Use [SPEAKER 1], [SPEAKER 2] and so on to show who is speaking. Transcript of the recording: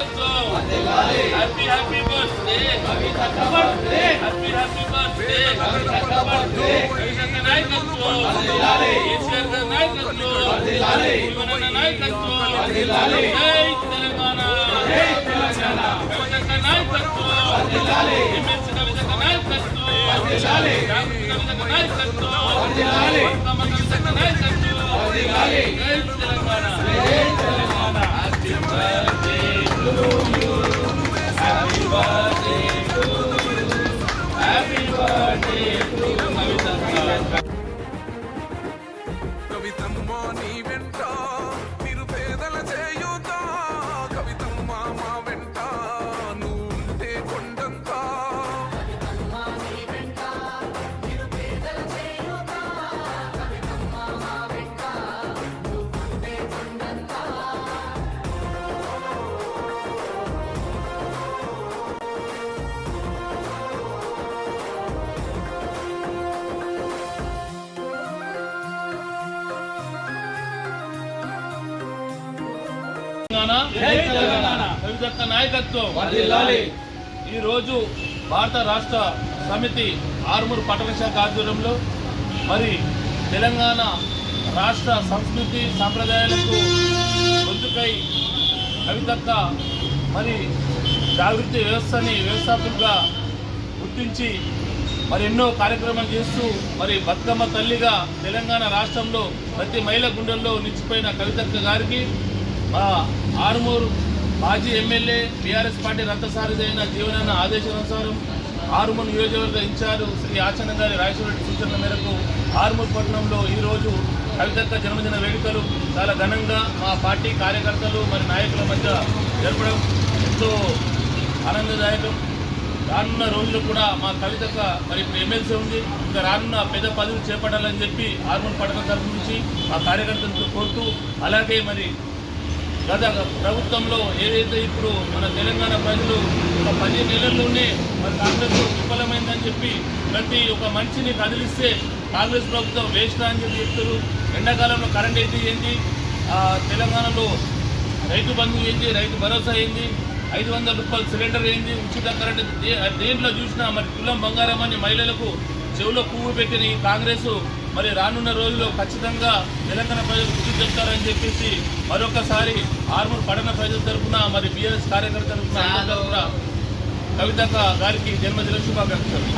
[SPEAKER 1] Happy happy birthday happy happy birthday కవితక్క నాయకత్వం KCR గారి నాయకత్వం జీవనన్న నాయకత్వం జై తెలంగాణ కవితక్క నాయకత్వం ఎమ్మెల్సీ కవితక్క నాయకత్వం నాయకత్వం నాయకత్వం జై తెలంగాణ హ్యాపీ తెలంగాణ కవితక్క నాయకత్వం. ఈ రోజు భారత రాష్ట్ర సమితి ఆరుమూరు పట్టణ శాఖ ఆధ్వర్యంలో మరి తెలంగాణ రాష్ట్ర సంస్కృతి సాంప్రదాయాలకు గొంతుకై కవితక్క మరి జాగృతి వ్యవస్థని వ్యవస్థాపకులుగా గుర్తించి మరి ఎన్నో కార్యక్రమాలు చేస్తూ మరి బతుకమ్మ తల్లిగా తెలంగాణ రాష్ట్రంలో ప్రతి మహిళ గుండెల్లో నిలిచిపోయిన కవితక్క గారికి మా ఆరుమూరు మాజీ ఎమ్మెల్యే బీఆర్ఎస్ పార్టీ రథసారిదైన అయిన జీవనాన్న ఆదేశానుసారం ఆరుమూరు నియోజకవర్గ ఇన్ఛార్జ్ శ్రీ ఆచరణ గారి రాజశేఖరరెడ్డి సూచనల మేరకు ఆరుమూరు పట్టణంలో ఈరోజు కవితక్క జన్మదిన వేడుకలు చాలా ఘనంగా మా పార్టీ కార్యకర్తలు మరి నాయకుల మధ్య జరపడం ఎంతో ఆనందదాయకం. రానున్న రోజుల్లో కూడా మా కవితక మరి ఇప్పుడు ఎమ్మెల్సీ ఉంది. ఇంకా రానున్న పెద్ద పదవులు చేపట్టాలని చెప్పి ఆర్మూర్ పట్టణ తరఫు నుంచి మా కార్యకర్తలతో కోరుతూ అలాగే మరి గత ప్రభుత్వంలో ఏదైతే ఇప్పుడు మన తెలంగాణ ప్రజలు ఒక పది నెలల్లోనే మన కాంగ్రెస్ విఫలమైందని చెప్పి ప్రతి ఒక మనిషిని కదిలిస్తే కాంగ్రెస్ ప్రభుత్వం వేస్ట్ అని చెప్పి చెప్తారు. ఎండాకాలంలో కరెంట్ అయితే ఏంటి తెలంగాణలో రైతు బంధు ఏంటి రైతు భరోసా ఏంది? ఐదు వందల రూపాయలు సిలిండర్ ఏంది? ఉచిత కరెంట్ దేంట్లో చూసినా మరి కులం బంగారం అని మహిళలకు చెవులో పువ్వు పెట్టిన ఈ కాంగ్రెస్ మరి రానున్న రోజుల్లో ఖచ్చితంగా తెలంగాణ ప్రజలు గుర్తు చెప్తారని చెప్పేసి మరొకసారి ఆర్మూర్ పడన ప్రజల తరఫున మరి బీఆర్ఎస్ కార్యకర్తల తరఫున కవిత గారికి జన్మదిన శుభాకాంక్షలు.